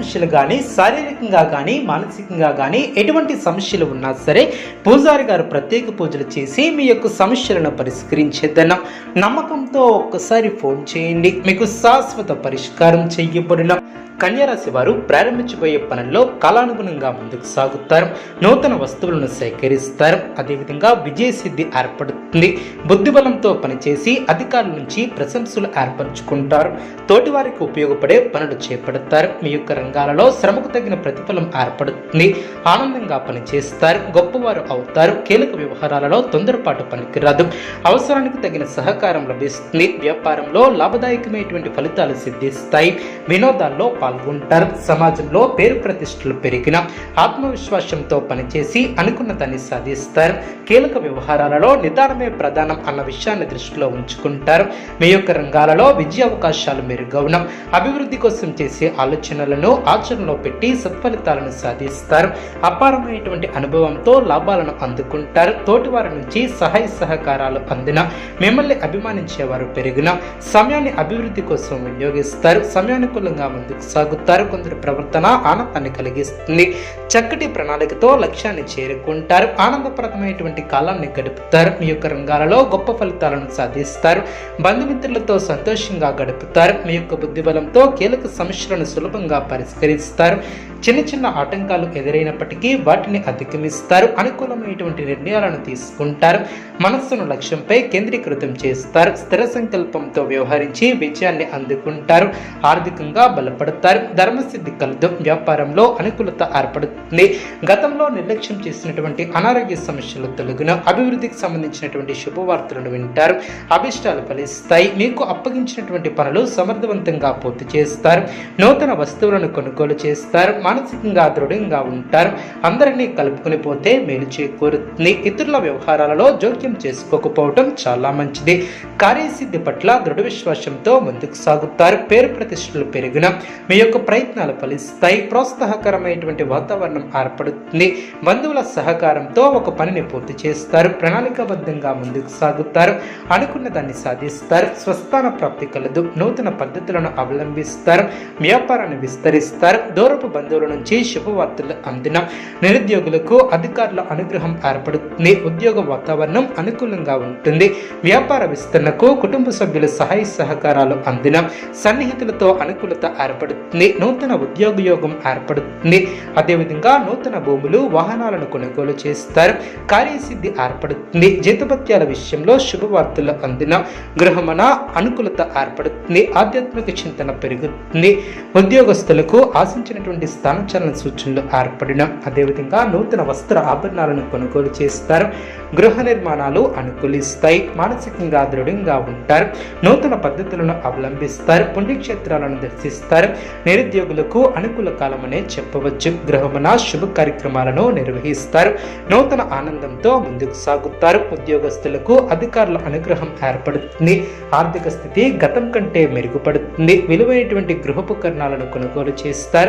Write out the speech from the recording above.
సమస్యలు కానీ శారీరకంగా కానీ మానసికంగా కానీ ఎటువంటి సమస్యలు ఉన్నా సరే పూజారి గారు ప్రత్యేక పూజలు చేసి మీ యొక్క సమస్యలను పరిష్కరించేద్దన్న నమ్మకంతో ఒక్కసారి ఫోన్ చేయండి. మీకు శాశ్వత పరిష్కారం చేయబడిన. కన్యారాశి వారు ప్రారంభించబోయే పనుల్లో కాలానుగుణంగా ముందుకు సాగుతారు. నూతన వస్తువులను సేకరిస్తారు. అదేవిధంగా విజయసిద్ధి ఏర్పడుతుంది బుద్ధిబలంతో పనిచేసి అధికారుల నుంచి ప్రశంసలు ఏర్పరచుకుంటారు. తోటివారికి ఉపయోగపడే పనులు చేపడతారు. మీ యొక్క రంగాలలో శ్రమకు తగిన ప్రతిఫలం ఏర్పడుతుంది. ఆనందంగా పనిచేస్తారు. గొప్పవారు అవుతారు. కీలక వ్యవహారాలలో తొందరపాటు పనికిరాదు. అవసరానికి తగిన సహకారం లభిస్తుంది. వ్యాపారంలో లాభదాయకమైనటువంటి ఫలితాలు సిద్ధిస్తాయి. వినోదాల్లో పాల్గొంటారు. సమాజంలో పేరు ప్రతిష్టలు పెరిగిన ఆత్మవిశ్వాసంతో పనిచేసి అనుకున్న దాన్ని సాధిస్తారు. కీలక వ్యవహారాలలో నిదానమే ప్రధానం అన్న విషయాన్ని దృష్టిలో ఉంచుకుంటారు. మీ యొక్క రంగాలలో విజయ అవకాశాలు మెరుగవడం అభివృద్ధి కోసం చేసే ఆలోచనలను ఆచరణలో పెట్టి సత్ఫలితాలను సాధిస్తారు. అపారమైనటువంటి అనుభవంతో లాభాలను అందుకుంటారు. తోటివారి నుంచి సహాయ సహకారాలు అందిన మిమ్మల్ని అభిమానించేవారు పెరిగిన సమయాన్ని అభివృద్ధి కోసం వినియోగిస్తారు. సమయానుకూలంగా ముందుకు సాగుతారు. కొందరు ప్రవర్తన ఆనందాన్ని కలిగిస్తుంది. చక్కటి ప్రణాళికతో లక్ష్యాన్ని చేరుకుంటారు. ఆనందప్రదమైనటువంటి కాలాన్ని గడుపుతారు. మీ యొక్క రంగాలలో గొప్ప ఫలితాలను సాధిస్తారు. బంధుమిత్రులతో సంతోషంగా గడుపుతారు. మీ యొక్క బుద్ధిబలంతో కీలక సమస్యలను సులభంగా పరిష్కరిస్తారు. చిన్న చిన్న ఆటంకాలు ఎదురైనప్పటికీ వాటిని అధిగమిస్తారు అనుకూలమైనటువంటి నిర్ణయాలను తీసుకుంటారు మనస్సును లక్ష్యంపై కేంద్రీకృతం చేస్తారు స్థిర సంకల్పంతో వ్యవహరించి విజయాన్ని అందుకుంటారు ఆర్థికంగా బలపడతారు ధర్మసిద్ధి కలదు వ్యాపారంలో అనుకూలత ఏర్పడుతుంది. గతంలో నిర్లక్ష్యం చేసినటువంటి అనారోగ్య సమస్యలు తొలగిన అభివృద్ధికి సంబంధించినటువంటి శుభవార్తలను వింటారు అభిష్టాలు ఫలిస్తాయి మీకు అప్పగించినటువంటి పనులు సమర్థవంతంగా పూర్తి చేస్తారు నూతన వస్తువులను కొనుగోలు చేస్తారు మానసికంగా దృఢంగా ఉంటారు. అందరినీ కలుపుకుని పోతే మేలు చేకూరుతుంది. ఇతరుల వ్యవహారాలలో జోక్యం చేసుకోకపోవటం చాలా మంచిది. కార్యసిద్ధి పట్ల దృఢ విశ్వాసంతో ముందుకు సాగుతారు. పేరు ప్రతిష్టలు పెరిగిన మీ యొక్క ప్రయత్నాలు ఫలిస్తాయి. ప్రోత్సాహకరమైనటువంటి వాతావరణం ఏర్పడుతుంది. బంధువుల సహకారంతో ఒక పనిని పూర్తి చేస్తారు. ప్రణాళికాబద్ధంగా ముందుకు సాగుతారు. అనుకున్న దాన్ని సాధిస్తారు. స్వస్థాన ప్రాప్తి కలదు. నూతన పద్ధతులను అవలంబిస్తారు. వ్యాపారాన్ని విస్తరిస్తారు. దూరపు బంధువులు నుంచి శుభవార్తలు అందిన నిరుద్యోగులకు అధికారుల అనుగ్రహం ఏర్పడుతుంది. ఉద్యోగ వాతావరణం అనుకూలంగా ఉంటుంది. వ్యాపార విస్తరణకు కుటుంబ సభ్యుల సహాయ సహకారాలు అందిన సన్నిహితులతో అనుకూలత ఏర్పడుతుంది. నూతన ఉద్యోగ యోగం ఏర్పడుతుంది. అదేవిధంగా నూతన భూములు వాహనాలను కొనుగోలు చేస్తారు. కార్యసిద్ధి ఏర్పడుతుంది. జీతభత్యాల విషయంలో శుభవార్తలు అందిన గృహమన అనుకూలత ఏర్పడుతుంది. ఆధ్యాత్మిక చింతన పెరుగుతుంది. ఉద్యోగస్తులకు ఆశించినటువంటి సంచలన సూచనలు ఏర్పడిన అదేవిధంగా నూతన వస్త్ర ఆభరణాలను కొనుగోలు చేస్తారు. గృహ నిర్మాణాలు అనుకూలిస్తాయి. మానసికంగా దృఢంగా ఉంటారు. నూతన పద్ధతులను అవలంబిస్తారు. పుణ్యక్షేత్రాలను దర్శిస్తారు. నిరుద్యోగులకు అనుకూల కాలమనే చెప్పవచ్చు. గృహమున శుభ కార్యక్రమాలను నిర్వహిస్తారు. నూతన ఆనందంతో ముందుకు సాగుతారు. ఉద్యోగస్తులకు అధికారుల అనుగ్రహం ఏర్పడుతుంది. ఆర్థిక స్థితి గతం కంటే మెరుగుపడుతుంది. విలువైనటువంటి గృహోపకరణాలను కొనుగోలు చేస్తారు.